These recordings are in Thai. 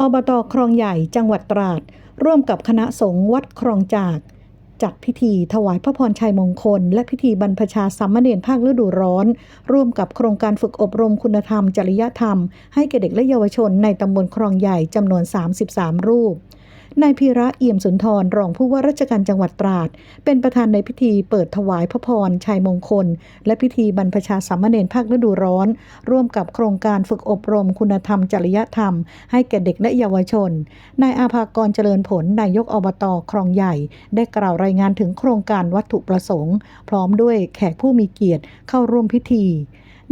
อบตคลองใหญ่จังหวัดตราด ร่วมกับคณะสงฆ์วัดคลองจาก จัดพิธีถวายพระพรชัยมงคล และพิธีบรรพชาสามเณรภาคฤดูร้อน ร่วมกับโครงการฝึกอบรมคุณธรรม จริยธรรม ให้แก่เด็กและเยาวชนในตำบลคลองใหญ่จำนวน 33 รูป นายพีระเอี่ยมสุนทรรองผู้ว่าราชการจังหวัดตราด เป็นประธานในพิธีเปิดถวายพระพรชัยมงคล และพิธีบรรพชาสามเณรภาคฤดูร้อน ร่วมกับโครงการฝึกอบรมคุณธรรมจริยธรรม ให้แก่เด็กและเยาวชน นายอาภากรเจริญผลนายกอบตคลองใหญ่ ได้กล่าวรายงานถึงโครงการวัตถุประสงค์ พร้อมด้วยแขกผู้มีเกียรติเข้าร่วมพิธี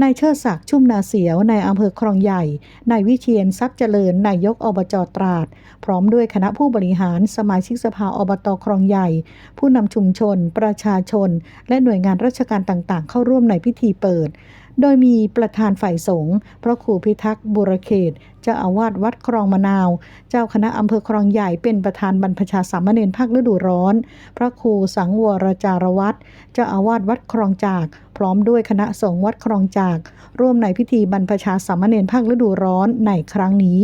นายเชิดศักดิ์ชุ่มนาเสียวนายอำเภอคลองใหญ่ นายวิเชียนทรัพย์เจริญนายกอบจตราด พร้อมด้วยคณะผู้บริหารสมาชิกสภาอบตคลองใหญ่ ผู้นำชุมชน ประชาชน และหน่วยงานราชการต่างๆ เข้าร่วมในพิธีเปิด โดยมีประธานฝ่ายสงฆ์พระครูพิทักษ์บุรเขตเจ้าอาวาสวัดคลองมะนาว เจ้าคณะอำเภอคลองใหญ่เป็นประธานบรรพชาสามเณรภาคฤดูร้อน พระครูสังวรจารวัตรเจ้าอาวาสวัดคลองจาก พร้อมด้วยคณะสงฆ์วัดคลองจาก ร่วมในพิธีบรรพชาสามเณรภาคฤดูร้อนในครั้งนี้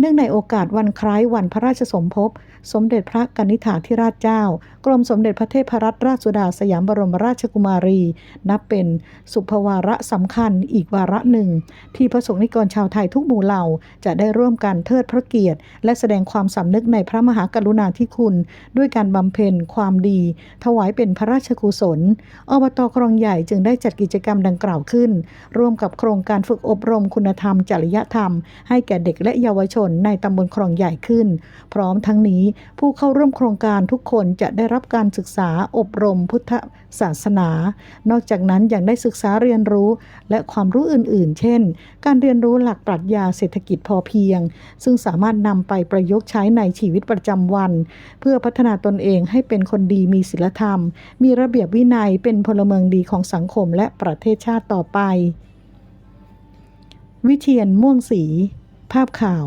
เนื่องในโอกาสวันคล้ายวันพระราชสมภพ สมเด็จพระกนิษฐาธิราชเจ้า กรมสมเด็จพระเทพรัตนราชสุดาสยามบรมราชกุมารี นับเป็นสุภวาระสำคัญอีกวาระหนึ่ง ที่พระสงฆ์นิกรชาวไทยทุกหมู่เหล่า จะได้ร่วมกันเทิดพระเกียรติ และแสดงความสำนึกในพระมหากรุณาธิคุณ ด้วยการบำเพ็ญความดี ถวายเป็นพระราชกุศล อบตคลองใหญ่จึงได้จัดกิจกรรมดังกล่าวขึ้น ร่วมกับโครงการฝึกอบรมคุณธรรมจริยธรรม ให้แก่เด็กและเยาวชนในตำบลคลองใหญ่ขึ้น พร้อมทั้งนี้ผู้เข้าร่วมโครงการทุกคนจะได้รับการศึกษาอบรมพุทธศาสนา นอกจากนั้นยังได้ศึกษาเรียนรู้ และความรู้อื่น ๆ เช่น การเรียนรู้หลักปรัชญาเศรษฐกิจพอเพียง ซึ่งสามารถนำไปประยุกต์ใช้ในชีวิตประจำวัน เพื่อพัฒนาตนเองให้เป็นคนดีมีศีลธรรม มีระเบียบวินัยเป็นพลเมืองดีของสังคมและประเทศชาติต่อไป วิเชียนม่วงศรีภาพข่าว